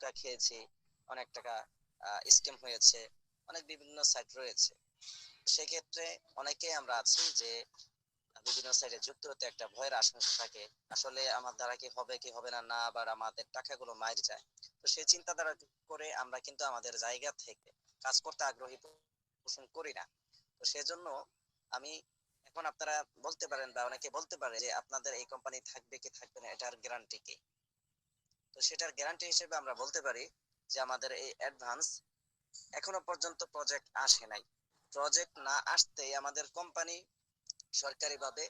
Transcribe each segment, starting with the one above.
ধোকা খেয়েছি, অনেক টাকা স্ক্যাম হয়েছে, অনেক বিভিন্ন সাইট রয়েছে। সেক্ষেত্রে অনেকে আমরা আছি যে, বিভিন্ন সাইটে যুক্ত হতে একটা ভয়ের আশঙ্কা থাকে। আসলে আমার দ্বারা কি হবে কি হবে না না আবার আমাদের টাকাগুলো মাইর যায়। তো সেই চিন্তাধারা করে আমরা কিন্তু আমাদের জায়গা থেকে কাজ করতে আগ্রহী পোষণ করি না। তো সেজন্য আমি এখন আপনারা বলতে পারেন বা অনেকে বলতে পারে যে, আপনাদের এই কোম্পানি থাকবে কি থাকবে না, এটার গ্যারান্টি কি? তো সেটার গ্যারান্টি হিসেবে আমরা বলতে পারি যে আমাদের এই অ্যাডভান্স এখনও পর্যন্ত প্রজেক্ট আসে নাই। প্রজেক্ট না আসতেই আমাদের কোম্পানি সরকারিভাবে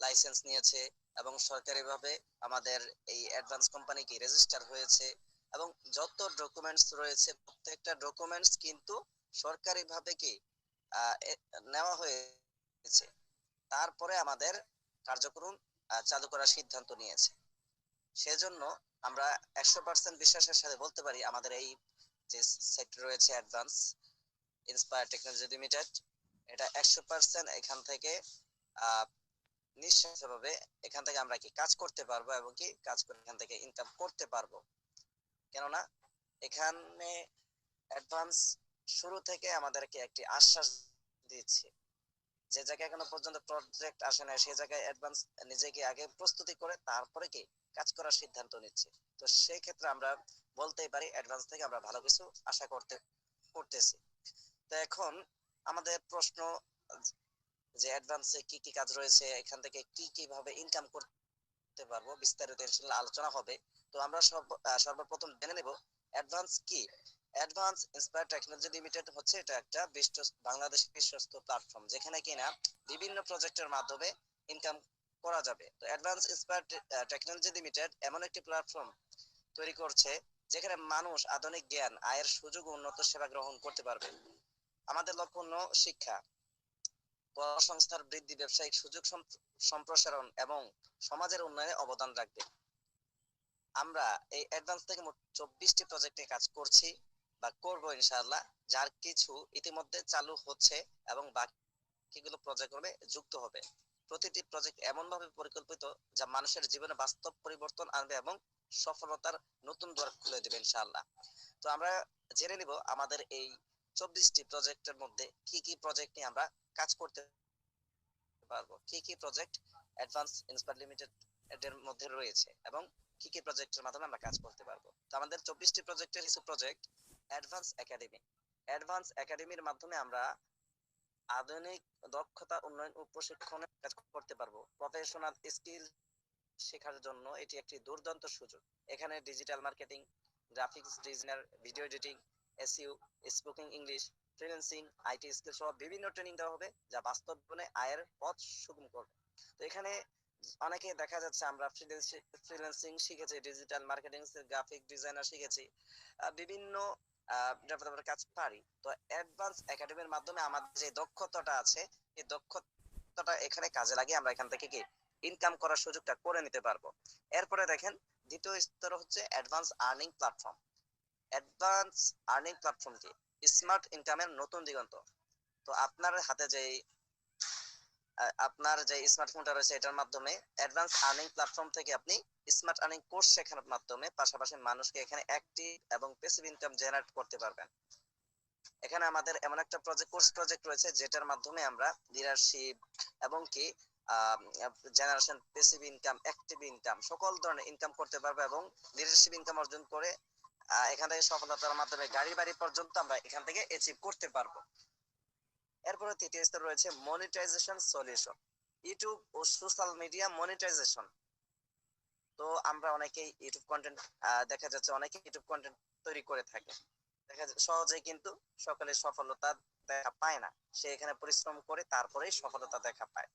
লাইসেন্স নিয়েছে এবং সরকারিভাবে আমাদের এই অ্যাডভান্স কোম্পানি কি রেজিস্টার হয়েছে এবং যত ডকুমেন্টস রয়েছে, প্রত্যেকটা ডকুমেন্টস কিন্তু সরকারিভাবে কি নেওয়া হয়েছে। তারপরে আমাদের কার্যক্রম চালু করার সিদ্ধান্ত নিয়েছে। সেজন্য আমরা একশো পার্সেন্ট বিশ্বাসের সাথে বলতে পারি আমাদের এই যে সেক্টর রয়েছে অ্যাডভান্স ইন্সপায়ার টেকনোলজি লিমিটেড এটা একশো পার্সেন্ট এখান থেকে নিঃস্বার্থভাবে এখান থেকে আমরা কি কাজ করতে পারব এবং কি কাজ করে এখান থেকে ইনকাম করতে পারব। কেননা এখানে অ্যাডভান্স শুরু থেকে আমাদেরকে একটি আশ্বাস দিচ্ছে। যে জায়গায় এখনও পর্যন্ত প্রজেক্ট আসে না সেই জায়গায় অ্যাডভান্স নিজেকে আগে প্রস্তুতি করে তারপরে কি কাজ করার সিদ্ধান্ত নিচ্ছে। তো সেই ক্ষেত্রে আমরা বলতেই পারি অ্যাডভান্স থেকে আমরা ভালো কিছু আশা করতে, করতেছি। তো এখন আমাদের প্রশ্ন যে অ্যাডভান্সে কি কি কাজ রয়েছে, এখান থেকে কি কীভাবে ইনকাম করতে পারব বিস্তারিত ইনশাআল্লাহ আলোচনা হবে। তো আমরা সর্বপ্রথম জেনে নেব অ্যাডভান্স কি? অ্যাডভান্স ইন্সপায়ার টেকনোলজি লিমিটেড হচ্ছে এটা একটা বিশ্ব বাংলাদেশ বিশ্বস্ত প্ল্যাটফর্ম যেখানে কিনা বিভিন্ন প্রজেক্টের মাধ্যমে ইনকাম করা যাবে। তো অ্যাডভান্স ইন্সপায়ার টেকনোলজি লিমিটেড এমন একটি প্ল্যাটফর্ম তৈরি করছে যেখানে মানুষ আধুনিক জ্ঞান, আয়ের সুযোগ উন্নত সেবা গ্রহণ করতে পারবে। আমাদের লক্ষ্য শিক্ষা। কর্মসংস্থার বৃদ্ধি, ব্যবসায়িক সুযোগ সম্প্রসারণ এবং সমাজের উন্নয়নে অবদান রাখবে। আমরা এই অ্যাডভান্স থেকে মোট চব্বিশটি প্রজেক্ট নিয়ে কাজ করছি বা করব ইনশাআল্লাহ, যার কিছু ইতিমধ্যে চালু হচ্ছে এবং বাকিগুলো প্রজেক্ট যুক্ত হবে। প্রতিটি প্রজেক্ট এমন ভাবে পরিকল্পিত যা মানুষের জীবনে বাস্তব পরিবর্তন আনবে এবং সফলতার নতুন দ্বার খুলে দেবে, ইনশাআল্লাহ। তো আমরা জেনে নিব আমাদের এই চব্বিশটি প্রজেক্টের মধ্যে কি কি প্রজেক্ট নিয়ে আমরা কাজ করতে পারব, কি কি প্রজেক্ট অ্যাডভান্স ইন্সপায়ার লিমিটেড এর মধ্যে রয়েছে এবং কি কি প্রজেক্টের মাধ্যমে আমরা কাজ করতে পারব। তো আমাদের চব্বিশটি প্রজেক্টের কিছু প্রজেক্ট অ্যাডভান্স একাডেমি অ্যাডভান্স একাডেমির মাধ্যমে আমরা আধুনিক দক্ষতা উন্নয়ন ও প্রশিক্ষণে কাজ করতে পারব। প্রফেশনাল স্কিল শেখার জন্য এটি একটি দুর্দান্ত সুযোগ। এখানে digital marketing, graphics designer, video editing, SEO, spoken English, freelancing, IT skill সহ বিভিন্ন ট্রেনিং দেওয়া হবে, যা বাস্তব জীবনে আয়ের পথ সুগম করবে। তো এখানে অনেকে দেখা যাচ্ছে আমরা ফ্রিল্যান্সিং শিখেছি, ডিজিটাল মার্কেটিং, গ্রাফিক ডিজাইনার শিখেছি। বিভিন্ন কাজ পারি। তো অ্যাডভান্স একাডেমির মাধ্যমে আমাদের যে দক্ষতাটা আছে, এই দক্ষতাটা এখানে কাজে লাগিয়ে আমরা এখান থেকে কি ইনকাম করার সুযোগটা করে নিতে পারব। এরপরে দেখেন, দ্বিতীয় স্তর হচ্ছে advance earning platform advance earning platform কি? স্মার্ট ইনকামের নতুন দিগন্ত। তো আপনার হাতে যে আপনার যে স্মার্টফোনটা রয়েছে এটার মাধ্যমে অ্যাডভান্স আর্নিং প্ল্যাটফর্ম থেকে আপনি স্মার্ট আর্নিং কোর্স শেখানোর মাধ্যমে পাশাপাশি মানুষকে এখানে অ্যাক্টিভ এবং প্যাসিভ ইনকাম জেনারেট করতে পারবেন। এখানে আমাদের এমন একটা প্রজেক্ট কোর্স প্রজেক্ট রয়েছে যেটার মাধ্যমে আমরা লিডারশিপ এবং কি generation passive income active income সকল ধরনের ইনকাম করতে পারবে এবং লিডারশিপ ইনকাম অর্জন করে এখান থেকে সফলতার মাধ্যমে গাড়ি বাড়ি পর্যন্ত আমরা এখান থেকে অ্যাচিভ করতে পারব। এরপরে তৃতীয় স্তর রয়েছে মনিটাইজেশন সলিউশন ইউটিউব ও সোশ্যাল মিডিয়া মনিটাইজেশন তো আমরা অনেকেই ইউটিউব কন্টেন্ট দেখা যাচ্ছে অনেকে ইউটিউব কন্টেন্ট তৈরি করে থাকে। দেখা যাচ্ছে সহজেই কিন্তু সকলে সফলতা দেখা পায় না। সে এখানে পরিশ্রম করে তারপরেই সফলতা দেখা পায়।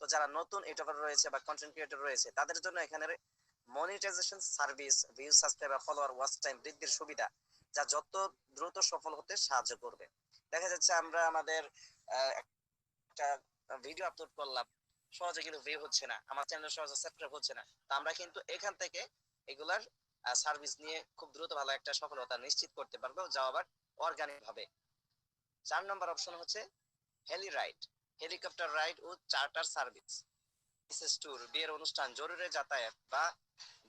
তো যারা নতুন ইউটিউবার রয়েছে বা কন্টেন্ট ক্রিয়েটর রয়েছে, তাদের জন্য এখানে monetisation service view subscriber follower watch time বৃদ্ধির সুবিধা, যা যত দ্রুত সফল হতে সাহায্য করবে। দেখা যাচ্ছে আমরা আমাদের একটা ভিডিও আপলোড করলাম, সহজে কিন্তু ভিউ হচ্ছে না, আমার চ্যানেল সহজে সাবস্ক্রাইব হচ্ছে না। তো আমরা কিন্তু এখান থেকে এগুলার সার্ভিস নিয়ে খুব দ্রুত ভালো একটা সফলতা নিশ্চিত করতে পারব যা আবার অর্গানিক ভাবে। চার নম্বর অপশন হচ্ছে হেলি রাইড হেলিকপ্টার রাইড ও চার্টার সার্ভিস বিশেষ ট্যুর বিয়ের অনুষ্ঠান, জরুরি যাতায়াত বা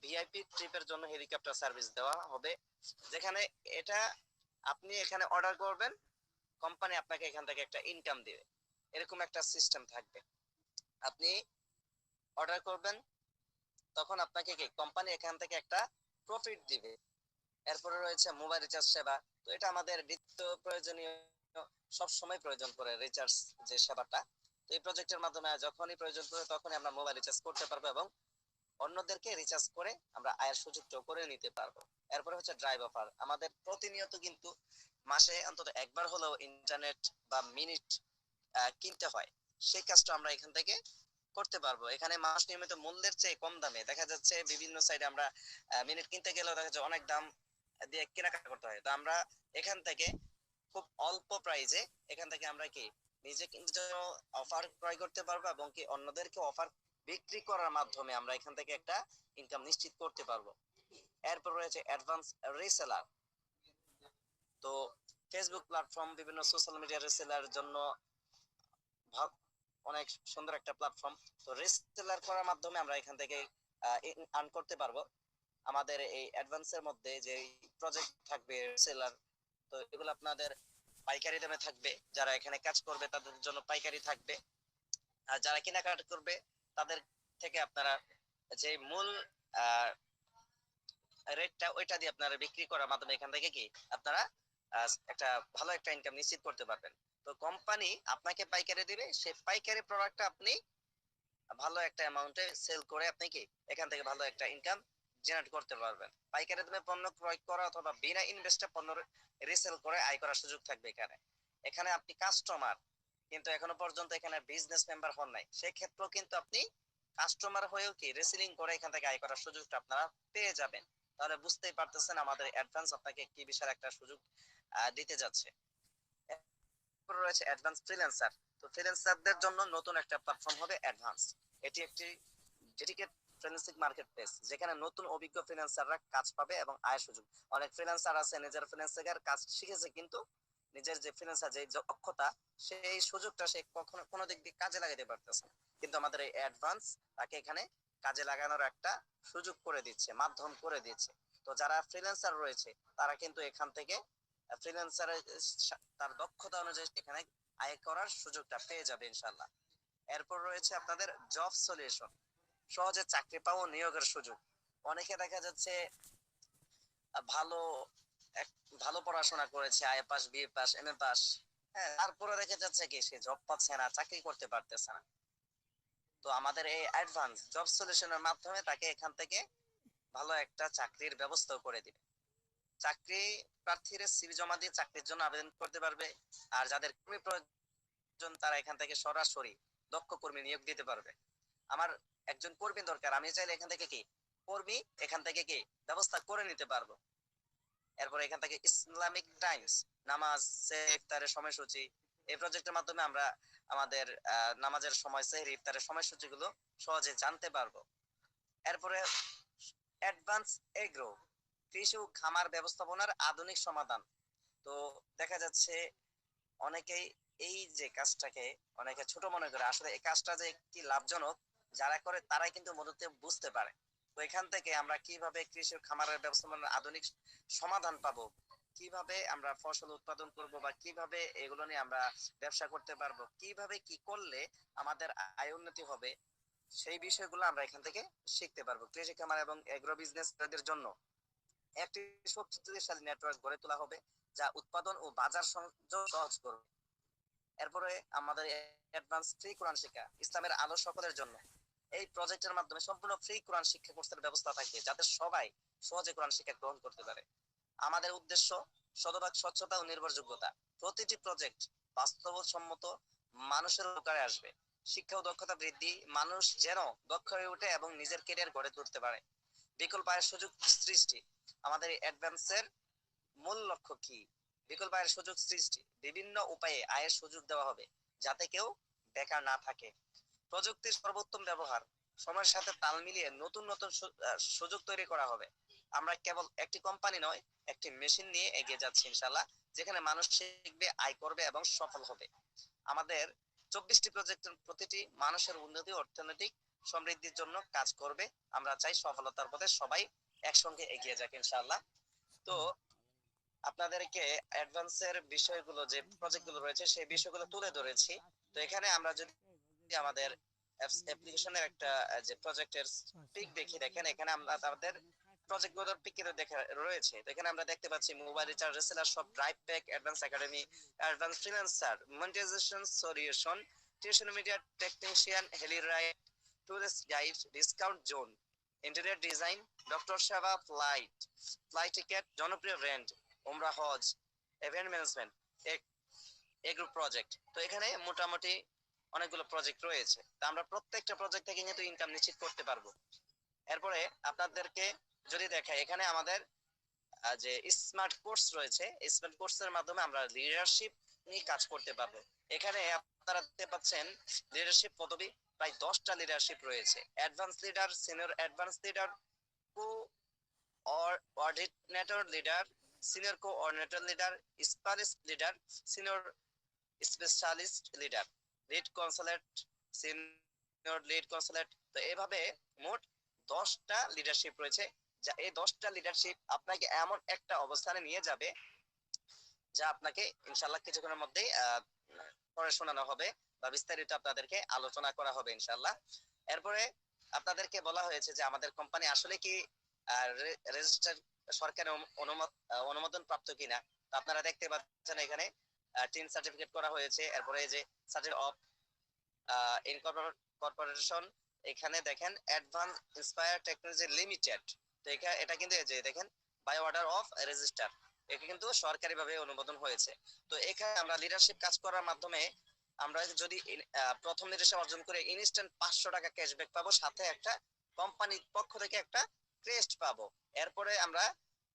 ভিআইপি ট্রিপের জন্য হেলিকপ্টার সার্ভিস দেওয়া হবে। যেখানে এটা আপনি এখানে অর্ডার করবেন কোম্পানি আপনাকে এখান থেকে একটা ইনকাম দিবে। এরকম একটা সিস্টেম থাকবে। আপনি অর্ডার করবেন, তখন আপনাকে কি কোম্পানি এখান থেকে একটা প্রফিট দিবে। এরপরে রয়েছে মোবাইল রিচার্জ সেবা। তো এটা আমাদের নিত্য প্রয়োজনীয়, সব সময় প্রয়োজন করে রিচার্জ যে সেবাটা। তো এই প্রজেক্টের মাধ্যমে যখনই প্রয়োজন পড়ে তখনই আমরা মোবাইল রিচার্জ করতে পারব এবং অন্যদেরকে রিচার্জ করে আমরা আয়ের সুযোগটাও করে নিতে পারব। এরপরে হচ্ছে ড্রাইভ অফার আমাদের প্রতিনিয়ত কিন্তু মাসে অন্তত একবার হলেও ইন্টারনেট বা মিনিট কিনতে হয়, সেই কাজটা আমরা এখান থেকে করতে পারব। এখানে মাস নিয়মিত মূল্যের চেয়ে কম দামে। দেখা যাচ্ছে বিভিন্ন সাইডে আমরা মিনিট কিনতে গেলেও দেখা যাচ্ছে অনেক দাম দিয়ে কেনাকাটা করতে হয়। তো আমরা এখান থেকে খুব অল্প প্রাইজে এখান থেকে আমরা কি নিজে কিন্তু অফার ক্রয় করতে পারব এবং কি অন্যদেরকে অফার বিক্রি করার মাধ্যমে আমরা এখান থেকে একটা ইনকাম নিশ্চিত করতে পারব। এরপর রয়েছে অ্যাডভান্স রিসেলার তো ফেসবুক প্ল্যাটফর্ম বিভিন্ন সোশ্যাল মিডিয়া রিসেলার জন্য অনেক সুন্দর একটা প্ল্যাটফর্ম তো রিসেলার করার মাধ্যমে আমরা এখান থেকে আর্ন করতে পারব। আমাদের এই অ্যাডভান্সের মধ্যে যে প্রজেক্ট থাকবে রিসেলার তো এগুলো আপনাদের পাইকারি দামে থাকবে। যারা এখানে কাজ করবে, তাদের জন্য পাইকারি থাকবে। আর যারা কেনাকাটা করবে, তাদের থেকে আপনারা যে মূল রেটটা ওইটা দিয়ে আপনারা বিক্রি করার মাধ্যমে এখান থেকে কি আপনারা একটা ভালো একটা ইনকাম নিশ্চিত করতে পারবেন। তো কোম্পানি আপনাকে পাইকারি দিবে সেই পাইকারি প্রোডাক্টটা আপনি ভালো একটা অ্যামাউন্টে সেল করে আপনি কি এখান থেকে ভালো একটা ইনকাম জেনারেট করতে পারবেন। পাইকারি দামে পণ্য ক্রয় করা অথবা বিনা ইনভেস্টে পণ্য রিসেল করে আয় করার সুযোগ থাকবে এখানে। এখানে আপনি কাস্টমার কিন্তু এখনও পর্যন্ত এখানে বিজনেস মেম্বার হন নাই। সেক্ষেত্রেও কিন্তু আপনি কাস্টমার হয়েও কি রেসেলিং করে এখান থেকে আয় করার সুযোগটা আপনারা পেয়ে যাবেন। তাহলে বুঝতেই পারতেছেন আমাদের অ্যাডভান্স আপনাকে কি বিশাল একটা সুযোগ দিতে যাচ্ছে। রয়েছে অ্যাডভান্স ফ্রিল্যান্সার তো ফ্রিল্যান্সারদের জন্য নতুন একটা প্ল্যাটফর্ম হবে অ্যাডভান্স এটি একটি ডেডিকেট ফ্রিল্যান্সিং মার্কেট প্লেস যেখানে নতুন অভিজ্ঞ ফ্রিল্যান্সাররা কাজ পাবে এবং সুযোগ। অনেক ফ্রিল্যান্সার আছে, নিজের কাজ শিখেছে, কিন্তু নিজের যে ফ্রিল্যান্সার যে দক্ষতা, সেই সুযোগটা সে কখনো, কোনো দিক দিয়ে কাজে লাগাতে পারতেছে। কিন্তু আমাদের এই অ্যাডভান্স তাকে এখানে কাজে লাগানোর একটা সুযোগ করে দিচ্ছে, মাধ্যম করে দিচ্ছে। তো যারা ফ্রিল্যান্সার রয়েছে, তারা কিন্তু এখান থেকে ফ্রিল্যান্সারের তার দক্ষতা অনুযায়ী এখানে আয় করার সুযোগটা পেয়ে যাবে ইনশাল্লাহ এরপর রয়েছে আপনাদের জব সলিউশন সহজে চাকরি পাওয়া নিয়োগের সুযোগ। অনেকে দেখা যাচ্ছে, ভালো ভালো পড়াশোনা করেছে, I pass BA pass, M A pass. হ্যাঁ তারপরে দেখা যাচ্ছে কি, সে জব পাচ্ছে না, চাকরি করতে পারতেছে না। তো আমাদের এই অ্যাডভান্স জব সলিউশনের মাধ্যমে তাকে এখান থেকে ভালো একটা চাকরির ব্যবস্থাও করে দিবে। চাকরি প্রার্থীরা সিভি জমা দিয়ে চাকরির জন্য আবেদন করতে পারবে, আর যাদের কর্মী প্রয়োজন তারা এখান থেকে সরাসরি দক্ষ কর্মী নিয়োগ দিতে পারবে। আমার একজন কর্মী দরকার, আমি চাইলে এখান থেকে কি কর্মী এখান থেকে কি ব্যবস্থা করে নিতে পারব? এরপর এখান থেকে ইসলামিক টাইমস, নামাজ ইফতারের সময়সূচি, এই প্রজেক্টের মাধ্যমে আমরা আমাদের নামাজের সময়, সেহরি, ইফতারের সময়সূচি গুলো সহজে জানতে পারব। এরপরে অ্যাডভান্স এগ্রো কৃষি ও খামার ব্যবস্থাপনার আধুনিক সমাধান। তো দেখা যাচ্ছে অনেকেই এই যে কাজটাকে অনেকে ছোট মনে করে, আসলে এই কাজটা যে কি লাভজনক, যারা করে তারাই কিন্তু মূলত বুঝতে পারে। তো এখান থেকে আমরা কীভাবে কৃষি খামারের ব্যবস্থাপনার আধুনিক সমাধান পাবো, কীভাবে আমরা ফসল উৎপাদন করব বা কীভাবে এগুলো নিয়ে আমরা ব্যবসা করতে পারব, কীভাবে কি করলে আমাদের আয় উন্নতি হবে, সেই বিষয়গুলো আমরা এখান থেকে শিখতে পারব কৃষি খামার এবং এগ্রো বিজনেস জন্য। একটি শক্তিশালী নেটওয়ার্ক গড়ে তোলা হবে, যা উৎপাদন ও বাজার সংযোগ সহজ করবে। এরপরে আমাদের অ্যাডভান্স ফ্রি কোরআন শিক্ষা, ইসলামের আলো সকলের জন্য। এই প্রজেক্টের মাধ্যমে সম্পূর্ণ ফ্রি কোরআন শিক্ষা কোর্সের ব্যবস্থা থাকবে, যাতে সবাই সহজে কোরআন শিক্ষা গ্রহণ করতে পারে। আমাদের উদ্দেশ্য শতভাগ স্বচ্ছতা ও নির্ভরযোগ্যতা। প্রতিটি প্রজেক্ট বাস্তবসম্মত মানুষের উপকারে আসবে। শিক্ষা ও দক্ষতা বৃদ্ধি মানুষ যেন দক্ষ হয়ে ওঠে এবং নিজের কেরিয়ার গড়ে তুলতে পারে। বিকল্প আয়ের সুযোগ সৃষ্টি। আমাদের অ্যাডভান্সের মূল লক্ষ্য কি? বিকল্প আয়ের সুযোগ সৃষ্টি। বিভিন্ন উপায়ে আয়ের সুযোগ দেওয়া হবে, যাতে কেউ বেকার না থাকে। প্রযুক্তির সর্বোত্তম ব্যবহার, সময়ের সাথে তাল মিলিয়ে নতুন নতুন সুযোগ তৈরি করা হবে। আমরা কেবল একটি কোম্পানি নয়, একটি মেশিন নিয়ে এগিয়ে যাচ্ছি ইনশাল্লাহ যেখানে মানুষ শিখবে, আয় করবে এবং সফল হবে। আমাদের চব্বিশটি প্রজেক্টের প্রতিটি মানুষের উন্নতি অর্থনৈতিক সমৃদ্ধির জন্য কাজ করবে। আমরা চাই সফলতার পথে সবাই একসঙ্গে এগিয়ে যাক, ইনশাআল্লাহ। তো আপনাদেরকে অ্যাডভান্সের বিষয়গুলো, যে প্রজেক্টগুলো রয়েছে, সেই বিষয়গুলো তুলে ধরেছি। তো এখানে আমরা যদি আমাদের অ্যাপ্লিকেশনের একটা যে প্রজেক্টের পিক দেখি, দেখেন এখানে আমরা গুলোর পিক রয়েছে। তো এখানে আমরা দেখতে পাচ্ছি মোবাইল রিচার্জ রিসেলার সব drive pack advance academy advance freelancer monetisation solution tuition media technician heli tourist guide discount zone interior design doctor সেবা ফ্লাইট ফ্লাইট টিকেট জনপ্রিয় রেন্ট ওমরা হজ ইভেন্ট ম্যানেজমেন্ট এ গ্রুপ প্রজেক্ট তো এখানে মোটামুটি অনেকগুলো প্রজেক্ট রয়েছে। তো আমরা প্রত্যেকটা প্রজেক্ট থেকে কিন্তু ইনকাম নিশ্চিত করতে পারব। এরপরে আপনাদেরকে যদি দেখাই, এখানে আমাদের যে স্মার্ট কোর্স রয়েছে স্মার্ট কোর্সের মাধ্যমে আমরা লিডারশিপ নিয়ে কাজ করতে পারব। এখানে আপনারা দেখতে পাচ্ছেন লিডারশিপ পদবি প্রায় দশটা লিডারশিপ রয়েছে। Advance leader senior advance leader coordinator leader senior coordinator leader specialist leader senior specialist leader lead consultant senior lead consultant তো এভাবে মোট দশটা লিডারশিপ রয়েছে। যা এই দশটা লিডারশিপ আপনাকে এমন একটা অবস্থানে নিয়ে যাবে, যা আপনাকে ইনশাল্লাহ কিছুক্ষণের মধ্যেই পরে শোনানো হবে। বা বিস্তারিত আপনাদেরকে আলোচনা করা হবে ইনশাল্লাহ এরপরে আপনাদেরকে বলা হয়েছে যে আমাদের কোম্পানি আসলে কি রেজিস্টার সরকারের অনুমোদন প্রাপ্ত কিনা আপনারা দেখতে পাচ্ছেন এখানে টিন সার্টিফিকেট করা হয়েছে। এরপরে যে সার্টিফিকেট অফ কর্পোরেশন এখানে দেখেন অ্যাডভান্স ইন্সপায়ার টেকনোলজি লিমিটেড তো এটা কিন্তু এই যে দেখেন বাই অর্ডার অফ রেজিস্টার এটা কিন্তু সরকারি ভাবে অনুমোদন হয়েছে। তো এখানে আমরা লিডারশিপ কাজ করার মাধ্যমে আমরা যদি প্রথম লিডারশিপ অর্জন করে ইনস্ট্যান্ট পাঁচশো টাকা ক্যাশব্যাক পাবো, সাথে একটা কোম্পানির পক্ষ থেকে একটা ক্রেস্ট পাবো। এরপরে আমরা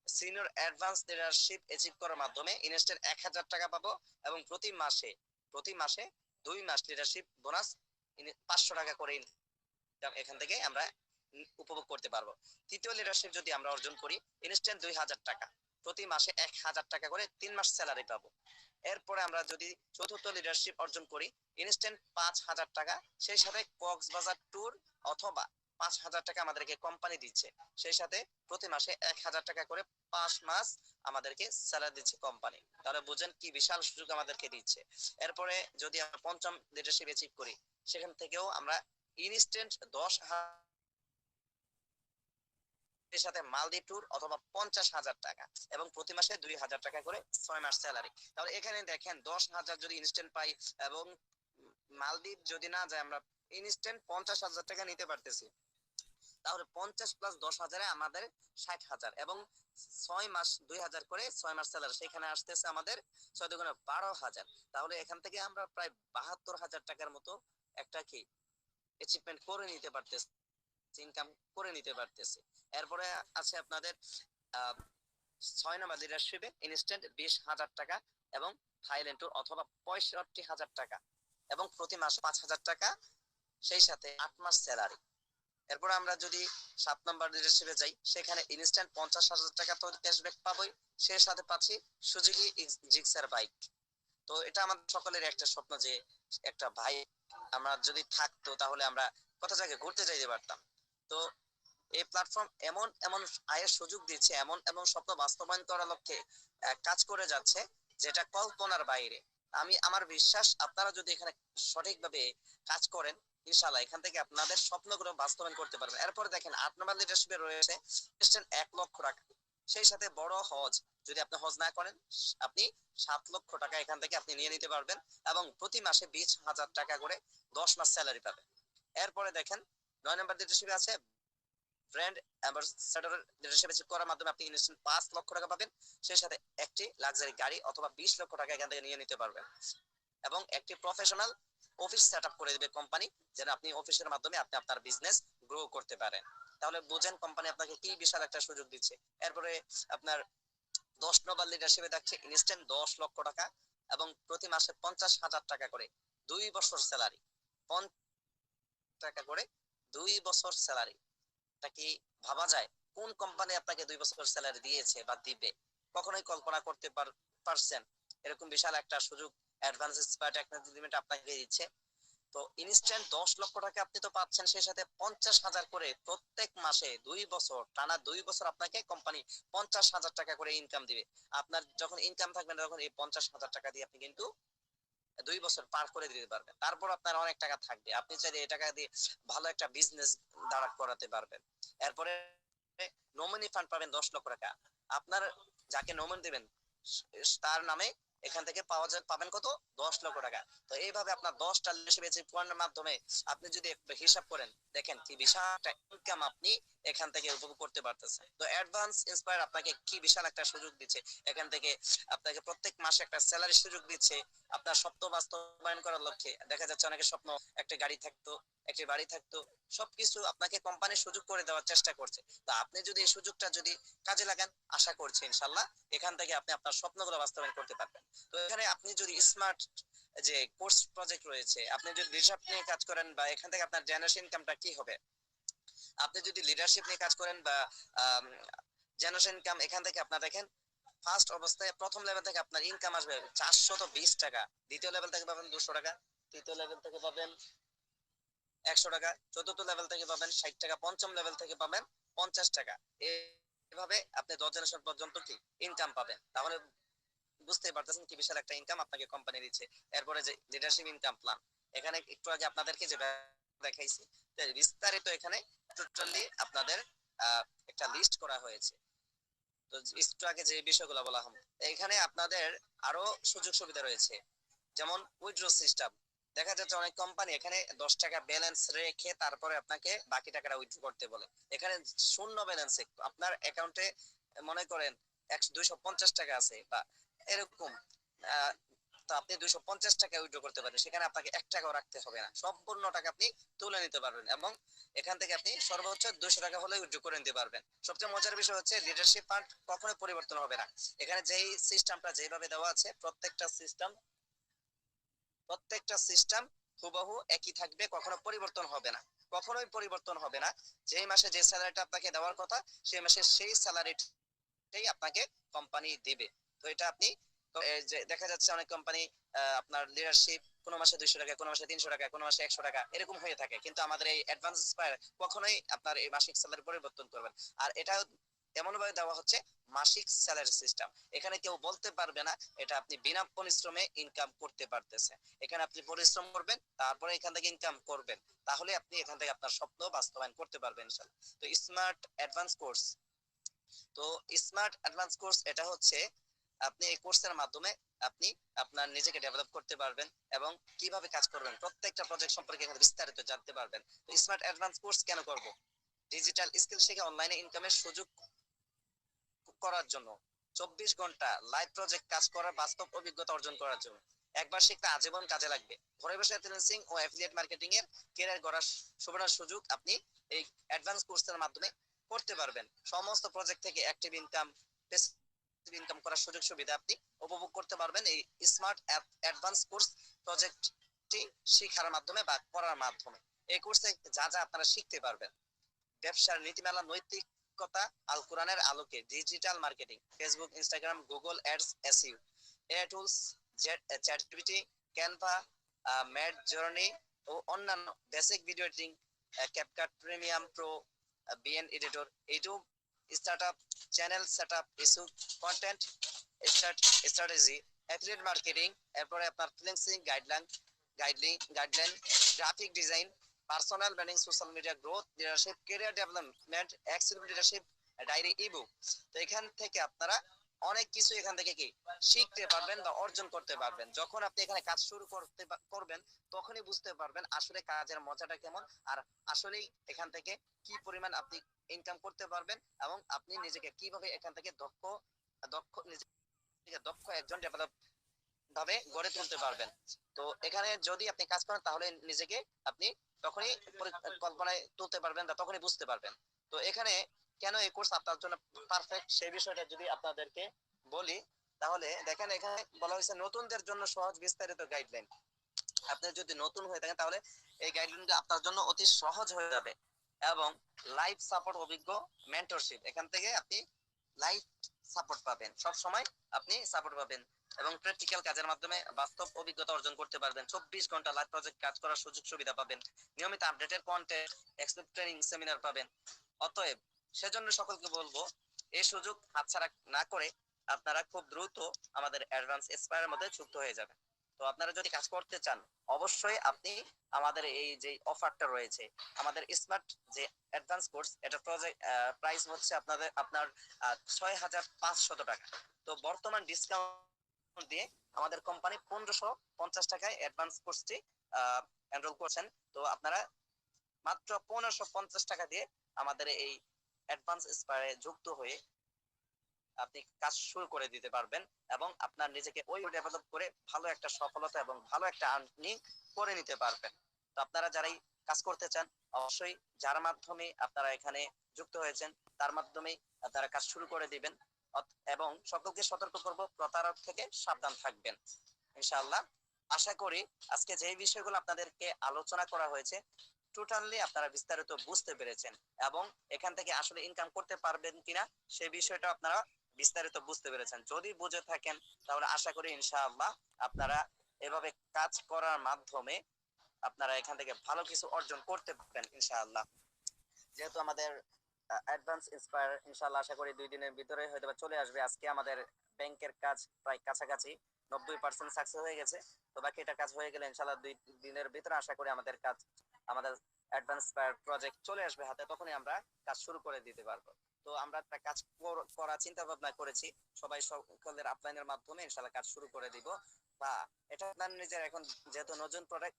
সিনিয়র অ্যাডভান্স লিডারশিপ অ্যাচিভ করার মাধ্যমে ইনস্ট্যান্ট এক হাজার টাকা পাবো এবং প্রতি মাসে প্রতি মাসে দুই মাস লিডারশিপ বোনাস পাঁচশো টাকা করে এখান থেকে আমরা উপভোগ করতে পারব। তৃতীয় লিডারশিপ যদি আমরা অর্জন করি ইনস্ট্যান্ট দুই হাজার টাকা, প্রতি মাসে এক হাজার টাকা করে তিন মাস স্যালারি পাবো। এরপরে আমরা যদি চতুর্থ লিডারশিপ অর্জন করি ইনস্ট্যান্ট পাঁচ হাজার টাকা। সেই সাথে কক্সবাজার ট্যুর অথবা পাঁচ হাজার টাকা আমাদেরকে কোম্পানি দিচ্ছে। সেই সাথে প্রতি মাসে এক হাজার টাকা করে পাঁচ মাস আমাদেরকে স্যালারি দিচ্ছে কোম্পানি তাহলে বুঝেন কি বিশাল সুযোগ আমাদেরকে দিচ্ছে। এরপরে যদি আমরা পঞ্চম লিডারশিপ অ্যাচিভ করি, সেখান থেকেও আমরা ইনস্ট্যান্ট দশ এর সাথে মালদ্বীপ ট্যুর অথবা পঞ্চাশ হাজার টাকা এবং প্রতি মাসে দুই হাজার টাকা করে ছয় মাস স্যালারি তাহলে এখানে দেখেন, দশ হাজার যদি ইনস্ট্যান্ট পাই এবং মালদ্বীপ যদি না যায়, আমরা ইনস্ট্যান্ট পঞ্চাশ হাজার টাকা নিতে পারতেছি। তাহলে পঞ্চাশ প্লাস দশ হাজারে আমাদের ষাট হাজার এবং ছয় মাস, দুই হাজার করে ছয় মাস স্যালারি সেখানে আসতেছে আমাদের ছয় দুগুণে বারো হাজার। তাহলে এখান থেকে আমরা প্রায় বাহাত্তর হাজার টাকার মতো একটা কি অ্যাচিভমেন্ট করে নিতে পারতেছি। ইনকাম করে নিতে পারতেছে। এরপরে আছে আপনাদের ছয় নম্বর লিডারশিপে ইনস্ট্যান্ট বিশ হাজার টাকা এবং থাইল্যান্ড ট্যুর অথবা পঁয়ষট্টি হাজার টাকা এবং প্রতি মাসে পাঁচ হাজার টাকা, সেই সাথে আট মাস স্যালারি এরপর আমরা যদি সাত নম্বর লিডারশিপে যাই, সেখানে ইনস্ট্যান্ট পঞ্চাশ হাজার টাকা তো ক্যাশব্যাক পাবোই সে সাথে পাচ্ছি সুজুকি জিক্সার বাইক তো এটা আমাদের সকলের একটা স্বপ্ন যে একটা ভাই আমরা যদি থাকতো তাহলে আমরা কোথা জায়গায় ঘুরতে যাইতে পারতাম। তো এই প্ল্যাটফর্ম এমন এমন আয়ের সুযোগ দিচ্ছে, এমন এমন স্বপ্ন বাস্তবায়ন করার লক্ষ্যে কাজ করে যাচ্ছে, যেটা কল্পনার বাইরে। আমি আমার বিশ্বাস, আপনারা যদি এখানে সঠিকভাবে কাজ করেন ইনশাল্লাহ এখান থেকে আপনাদের স্বপ্নগুলো বাস্তবায়ন করতে পারবেন। এরপরে দেখেন, আট নম্বর লিডারশিপে রয়েছে এক লক্ষ টাকা। সেই সাথে বড় হজ, যদি আপনি হজ না করেন, আপনি সাত লক্ষ টাকা এখান থেকে আপনি নিয়ে নিতে পারবেন এবং প্রতি মাসে বিশ হাজার টাকা করে দশ মাস স্যালারি পাবেন। এরপরে দেখেন নয় নম্বর লিডারশিপে আছে। ব্র্যান্ড অ্যাম্বাসেডর লিডারশিপ অ্যাচিভ করার মাধ্যমে আপনি ইনস্ট্যান্ট পাঁচ লক্ষ টাকা পাবেন। সেই সাথে একটি লাক্সারি গাড়ি অথবা বিশ লক্ষ টাকা এখান থেকে নিয়ে নিতে পারবেন। এবং একটি প্রফেশনাল অফিস সেট করে দেবে কোম্পানি যেন আপনি অফিসের মাধ্যমে আপনি আপনার বিজনেস গ্রো করতে পারেন। তাহলে বুঝেন কোম্পানি আপনাকে কি বিশাল একটা সুযোগ দিচ্ছে। এরপরে আপনার দশ নম্বর লিডারশিপে দেখছে ইনস্ট্যান্ট দশ লক্ষ টাকা এবং প্রতি মাসে পঞ্চাশ হাজার টাকা করে। দুই বছর স্যালারি টাকা করে দুই বছর স্যালারি এটা কি ভাবা যায়? কোন কোম্পানি আপনাকে দুই বছর স্যালারি দিয়েছে বা দিবে? কখনোই কল্পনা করতে পারছেন? এরকম বিশাল একটা সুযোগ অ্যাডভান্স টেকনোলজি আপনাকে দিচ্ছে। তো ইনস্ট্যান্ট দশ লক্ষ টাকা আপনি তো পাচ্ছেন, সেই সাথে পঞ্চাশ হাজার করে প্রত্যেক মাসে দুই বছর, টানা দুই বছর আপনাকে কোম্পানি পঞ্চাশ হাজার টাকা করে ইনকাম দিবে। আপনার যখন ইনকাম থাকবে না, তখন এই পঞ্চাশ হাজার টাকা দিয়ে আপনি কিন্তু দুই বছর পার করে দিতে পারবেন। তারপর আপনার অনেক টাকা থাকবে। আপনি চাইলে এই টাকা দিয়ে ভালো একটা বিজনেস দাঁড়া করাতে পারবেন। এরপরে নমিনি ফান্ড পাবেন দশ লক্ষ টাকা। আপনার যাকে নমিনি দিবেন তার নামে এখান থেকে পাওয়া যায়, পাবেন কত? দশ লক্ষ টাকা। তো এইভাবে আপনার দশটা বেছে পূরণের মাধ্যমে আপনি যদি হিসাব করেন, দেখেন কি বিশাল একটা ইনকাম আপনি এখান থেকে উপভোগ করতে পারতেছেন। তো অ্যাডভান্স ইন্সপায়ার আপনাকে কি বিশাল একটা সুযোগ দিচ্ছে? এখান থেকে আপনাকে প্রত্যেক মাসে একটা স্যালারি সুযোগ দিচ্ছে। আপনার স্বপ্ন বাস্তবায়ন করার লক্ষ্যে। দেখা যাচ্ছে অনেকের স্বপ্ন একটা গাড়ি থাকতো একটি বাড়ি থাকতো, সবকিছু আপনাকে কোম্পানি সুযোগ করে দেওয়ার চেষ্টা করছে। তো আপনি যদি এই সুযোগটা যদি কাজে লাগান, আশা করছি ইনশাল্লাহ এখান থেকে আপনি আপনার স্বপ্নগুলো বাস্তবায়ন করতে পারবেন। তো এখানে আপনি যদি স্মার্ট যে কোর্স প্রজেক্ট রয়েছে, আপনি যদি লিডারশিপ নিয়ে কাজ করেন বা এখান থেকে আপনার জেনারেশন ইনকামটা কি হবে? আপনি যদি লিডারশিপ নিয়ে কাজ করেন বা জেনারেশন ইনকাম এখান থেকে আপনার দেখেন ফার্স্ট অবস্থায় প্রথম লেভেল থেকে আপনার ইনকাম আসবে চারশত বিশ টাকা, দ্বিতীয় লেভেল থেকে পাবেন দুশো টাকা, তৃতীয় লেভেল থেকে পাবেন একশো টাকা, চতুর্থ লেভেল থেকে পাবেন ষাট টাকা, পঞ্চম লেভেল থেকে পাবেন পঞ্চাশ টাকা। এভাবে আপনি দশ জেনারেশন পর্যন্ত কি ইনকাম পাবেন। তাহলে বুঝতে পারতেছেন কি বিশাল একটা ইনকাম আপনাকে কোম্পানি দিচ্ছে। এরপরে যে লিডারশিপ ইনকাম প্ল্যান এখানে একটু আগে আপনাদেরকে যে দেখাইছি বিস্তারিত এখানে টোটালি আপনাদের একটা লিস্ট করা হয়েছে। তো একটু আগে যে বিষয়গুলো বলা হলো, এখানে আপনাদের আরও সুযোগ সুবিধা রয়েছে। যেমন উইথড্র সিস্টেম দেখা যাচ্ছে অনেক কোম্পানি এখানে দশ টাকা ব্যালেন্স রেখে তারপরে আপনাকে বাকি টাকাটা উইথড্র করতে বলে। এখানে শূন্য ব্যালেন্সে আপনার অ্যাকাউন্টে মনে করেন একশো দুইশো পঞ্চাশ টাকা আছে বা এরকম তো আপনি দুইশো পঞ্চাশ টাকা উইথড্র করতে পারেন সেখানে আপনাকে এক টাকাও রাখতে হবে না। সম্পূর্ণ টাকা আপনি তুলে নিতে পারবেন এবং এখান থেকে আপনি সর্বোচ্চ দুশো টাকা হলে উইথড্র করে নিতে পারবেন। সবচেয়ে মজার বিষয় হচ্ছে লিডারশিপ ফান্ড কখনোই পরিবর্তন হবে না। এখানে যেই সিস্টেমটা যেভাবে দেওয়া আছে, প্রত্যেকটা সিস্টেম প্রত্যেকটা সিস্টেম হুবহু একই থাকবে, কখনো পরিবর্তন হবে না। কখনোই পরিবর্তন হবে না। যেই মাসে যে স্যালারিটা আপনাকে দেওয়ার কথা, সেই মাসে সেই স্যালারিটাই আপনাকে কোম্পানি দিবে। তো এটা আপনি দেখা যাচ্ছে অনেক কোম্পানি আপনার লিডারশিপ কোন মাসে দুইশো টাকা, কোন মাসে তিনশো টাকা, কোন মাসে একশো টাকা, এরকম হয়ে থাকে। কিন্তু আমাদের এই অ্যাডভান্স কখনোই আপনার এই মাসিক স্যালারি পরিবর্তন করবেন আর এটা এমন ভাবে দেওয়া হচ্ছে মাসিক স্যালারি সিস্টেম এখানে কেউ বলতে পারবে না, এটা আপনি বিনা পরিশ্রমে ইনকাম করতে পারতেছে। এখানে আপনি পরিশ্রম করবেন, তারপরে এখান থেকে ইনকাম করবেন। তাহলে আপনি এখান থেকে আপনার স্বপ্ন বাস্তবায়ন করতে পারবেন, ইনশাআল্লাহ। তো স্মার্ট অ্যাডভান্স কোর্স তো স্মার্ট অ্যাডভান্স কোর্স এটা হচ্ছে আপনি এই কোর্সের মাধ্যমে আপনি আপনার নিজেকে ডেভেলপ করতে পারবেন এবং কীভাবে কাজ করবেন, প্রত্যেকটা প্রজেক্ট সম্পর্কে এখানে বিস্তারিত জানতে পারবেন। তো স্মার্ট অ্যাডভান্স কোর্স কেন করব? ডিজিটাল স্কিল শিখে অনলাইনে ইনকামের সুযোগ করার জন্য। চব্বিশ ঘণ্টা লাইভ প্রজেক্ট কাজ করার বাস্তব অভিজ্ঞতা অর্জন করার জন্য। একবার শিখলে আজীবন কাজে লাগবে। ঘরে বসে ফ্রিল্যান্সিং ও অ্যাফিলিয়েট মার্কেটিং এর ক্যারিয়ার গড়ার সুবর্ণ সুযোগ আপনি এই অ্যাডভান্স কোর্সের মাধ্যমে করতে পারবেন। সমস্ত প্রজেক্ট থেকে অ্যাক্টিভ ইনকাম ইনকাম করার সুযোগ সুবিধা আপনি উপভোগ করতে পারবেন এই স্মার্ট অ্যাপ অ্যাডভান্স কোর্স প্রজেক্টটি শেখার মাধ্যমে বা করার মাধ্যমে। এই কোর্সে যা যা আপনারা শিখতে পারবেন। ব্যবসার নীতিমালা নৈতিকতা আল কোরআনের আলোকে digital marketing Facebook Instagram Google ads SEO A tools ChatGPT Canva Midjourney ও অন্যান্য basic video editing CapCut premium pro VN editor YouTube startup channel setup issue content strategy affiliate marketing এরপরে আপনার freelancing guideline guideline guideline graphic design personal branding social media growth leadership career development executive leadership diary ebook তো এখান থেকে আপনারা অনেক কিছু এখান থেকে কি শিখতে পারবেন বা অর্জন করতে পারবেন। যখন আপনি এখানে কাজ শুরু করতে করবেন, তখনই বুঝতে পারবেন আসলে কাজের মজাটা কেমন আর আসলেই এখান থেকে কি পরিমাণ আপনি ইনকাম করতে পারবেন এবং আপনি নিজেকে কীভাবে এখান থেকে দক্ষ দক্ষ নিজেকে দক্ষ একজন ডেভেলপ ভাবে গড়ে তুলতে পারবেন। তো এখানে যদি আপনি কাজ করেন, তাহলে নিজেকে আপনি তখনই কল্পনায় তুলতে পারবেন বা তখনই বুঝতে পারবেন। তো এখানে কেন এই কোর্স আপনার জন্য পারফেক্ট সেই বিষয়টা যদি আপনাদেরকে বলি, তাহলে দেখেন এখানে বলা হয়েছে নতুনদের জন্য সহজ বিস্তারিত গাইডলাইন আপনি যদি নতুন হয়ে থাকেন, তাহলে এই গাইডলাইনটা আপনার জন্য অতি সহজ হয়ে যাবে এবং লাইফ সাপোর্ট অভিজ্ঞ মেন্টরশিপ এখান থেকে আপনি লাইট সাপোর্ট পাবেন। সব সময় আপনি সাপোর্ট পাবেন। এবং প্র্যাকটিক্যাল কাজের মাধ্যমে বাস্তব অভিজ্ঞতা অর্জন করতে পারবেন। চব্বিশ ঘণ্টা লাইভ প্রজেক্ট কাজ করার সুযোগ সুবিধা পাবেন। নিয়মিত আপডেটের কন্টেন্ট এক্সপেক্ট ট্রেনিং সেমিনার পাবেন। অতএব সেজন্য সকলকে বলব, এই সুযোগ হাতছাড়া না করে আপনারা খুব দ্রুত আমাদের অ্যাডভান্স এক্সপায়ারের মধ্যে যুক্ত হয়ে যাবেন। তো আপনারা যদি কাজ করতে চান, অবশ্যই আপনি আমাদের এই যে অফারটা রয়েছে, আমাদের স্মার্ট যে অ্যাডভান্স কোর্স এটা প্রজেক্ট প্রাইস হচ্ছে আপনাদের, আপনার ছয় হাজার পাঁচশত টাকা। তো বর্তমান ডিসকাউন্ট দিয়ে আমাদের কোম্পানি পনেরোশো পঞ্চাশ টাকায় অ্যাডভান্স কোর্সটি এনরোল করছেন। তো আপনারা মাত্র পনেরোশো পঞ্চাশ টাকা দিয়ে আমাদের এই অ্যাডভান্স স্পারে যুক্ত হয়ে আপনি কাজ শুরু করে দিতে পারবেন এবং আপনার নিজেকে ওই ডেভেলপ করে ভালো একটা সফলতা এবং ভালো একটা আর্নিং করে নিতে পারবেন। তো আপনারা যারাই কাজ করতে চান, অবশ্যই যার মাধ্যমে আপনারা এখানে যুক্ত হয়েছেন, তার মাধ্যমেই আপনারা কাজ শুরু করে দিবেন। এবং সকলকে সতর্ক করব, প্রতারক থেকে সাবধান থাকবেন, ইনশাআল্লাহ। আশা করি আজকে যে বিষয়গুলো আপনাদেরকে আলোচনা করা হয়েছে টোটালি আপনারা বিস্তারিত বুঝতে পেরেছেন এবং এখান থেকে আসলে ইনকাম করতে পারবেন কিনা সেই বিষয়টা আপনারা বিস্তারিত বুঝতে পেরেছেন। যদি বুঝে থাকেন, তাহলে আশা করি ইনশাআল্লাহ আপনারা এভাবে কাজ করার মাধ্যমে আপনারা এখান থেকে ভালো কিছু অর্জন করতে পারবেন, ইনশাআল্লাহ। যেহেতু আমাদের অ্যাডভান্স ইন্সপায়ার ইনশাআল্লাহ আশা করি দুই দিনের ভিতরে হয়তো চলে আসবে। আজকে আমাদের ব্যাংকের কাজ প্রায় কাছাকাছি, নব্বই পার্সেন্ট সাকসেস হয়ে গেছে। তো বাকি এটা কাজ হয়ে গেলে ইনশাআল্লাহ দুই দিনের ভিতরে আশা করি আমাদের কাজ, আমাদের অ্যাডভান্স প্রজেক্ট চলে আসবে হাতে, তখনই আমরা কাজ শুরু করে দিতে পারব। তো আমরা একটা কাজ কর- করার চিন্তা ভাবনা করেছি। সবাই সকলের আপলাইনের মাধ্যমে ইনশাল্লাহ কাজ শুরু করে দিব। বা এটা আপনার নিজের এখন যেহেতু নতুন প্রজেক্ট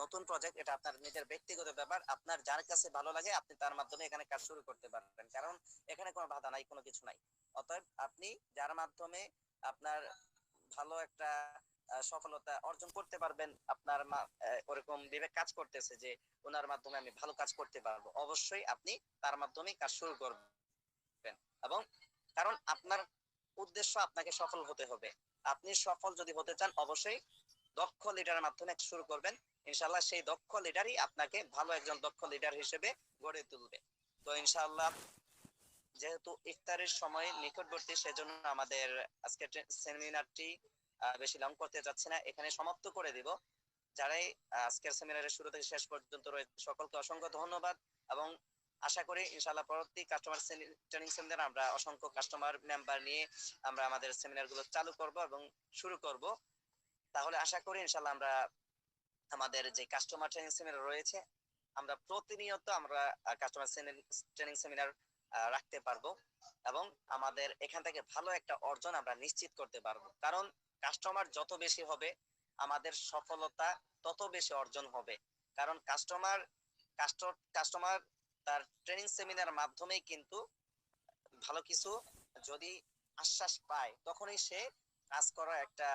নতুন প্রজেক্ট এটা আপনার নিজের ব্যক্তিগত ব্যাপার, আপনার যার কাছে ভালো লাগে, আপনি তার মাধ্যমে এখানে কাজ শুরু করতে পারবেন। কারণ এখানে কোনো বাধা নাই, কোনো কিছু নাই। অতএব আপনি যার মাধ্যমে আপনার ভালো একটা সফলতা অর্জন করতে পারবেন, আপনার ওরকম বিবেক কাজ করতেছে যে ওনার মাধ্যমে আমি ভালো কাজ করতে পারব, অবশ্যই আপনি তার মাধ্যমে কাজ শুরু করবেন। এবং কারণ আপনার উদ্দেশ্য আপনাকে সফল হতে হবে। আপনি সফল যদি হতে চান, অবশ্যই দক্ষ লিডারের মাধ্যমে শুরু করবেন। ইনশাল্লাহ সেই দক্ষ লিডারই আপনাকে ভালো একজন দক্ষ লিডার হিসেবে গড়ে তুলবে। তো ইনশাআল্লাহ যেহেতু ইফতারের সময় নিকটবর্তী, সেজন্য আমাদের আজকের সেমিনারটি বেশি লং করতে যাচ্ছে না। এখানে সমাপ্ত করে দিব। যারাই আজকের সেমিনারের শুরু থেকে শেষ পর্যন্ত রয়েছে, সকলকে অসংখ্য ধন্যবাদ এবং আশা করি, ইনশাআল্লাহ পরবর্তী কাস্টমার ট্রেনিং সেমিনার আমরা অসংখ্য কাস্টমার মেম্বার নিয়ে আমরা আমাদের সেমিনারগুলো চালু করব এবং শুরু করব। তাহলে আশা করি ইনশাআল্লাহ আমরা আমাদের যে কাস্টমার ট্রেনিং সেমিনার রয়েছে, আমরা প্রতিনিয়ত আমরা কাস্টমার ট্রেনিং সেমিনার রাখতে পারব এবং আমাদের এখান থেকে ভালো একটা অর্জন আমরা নিশ্চিত করতে পারব। কারণ কাস্টমার যত বেশি হবে, আমাদের সফলতা তত বেশি অর্জন হবে। কারণ কাস্টমার কাস্টমার তার ট্রেনিং সেমিনার মাধ্যমে কিন্তু ভালো কিছু যদি আশ্বাস পায়, তখনই সে কাজ করার একটা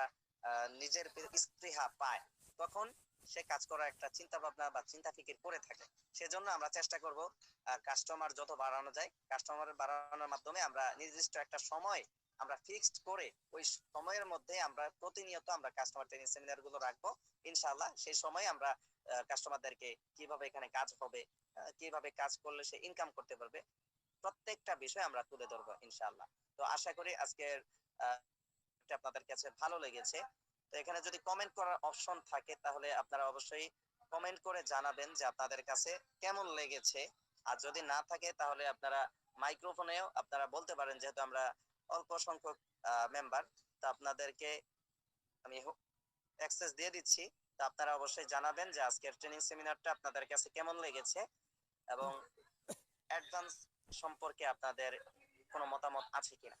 নিজের স্পৃহা পায়। তখন সে কাজ করার একটা চিন্তা ভাবনা বা চিন্তা ফিকির করে থাকে। সেজন্য আমরা চেষ্টা করব কাস্টমার যত বাড়ানো যায় কাস্টমার বাড়ানোর মাধ্যমে আমরা নির্দিষ্ট একটা সময় আমরা ফিক্সড করে ওই সময়ের মধ্যে আমরা প্রতিনিয়ত আমরা কাস্টমার ট্রেনিং সেমিনারগুলো রাখব। ইনশাআল্লাহ সেই সময় আমরা কাস্টমারদেরকে কীভাবে এখানে কাজ হবে কীভাবে কাজ করলে সে ইনকাম করতে পারবে, প্রত্যেকটা বিষয় আমরা তুলে ধরবো ইনশাআল্লাহ। তো আশা করি আজকের আপনাদের কাছে ভালো লেগেছে। তো এখানে যদি কমেন্ট করার অপশন থাকে তাহলে আপনারা অবশ্যই কমেন্ট করে জানাবেন যে আপনাদের কাছে কেমন লেগেছে। আর যদি না থাকে তাহলে আপনারা মাইক্রোফোনেও আপনারা বলতে পারেন যেহেতু আমরা অল্প সংখ্যক মেম্বার তো আপনাদেরকে আমি অ্যাক্সেস দিয়ে দিচ্ছি। তো আপনারা অবশ্যই জানাবেন যে আজকের ট্রেনিং সেমিনারটা আপনাদের কাছে কেমন লেগেছে এবং অ্যাডভান্স সম্পর্কে আপনাদের কোনো মতামত আছে কিনা।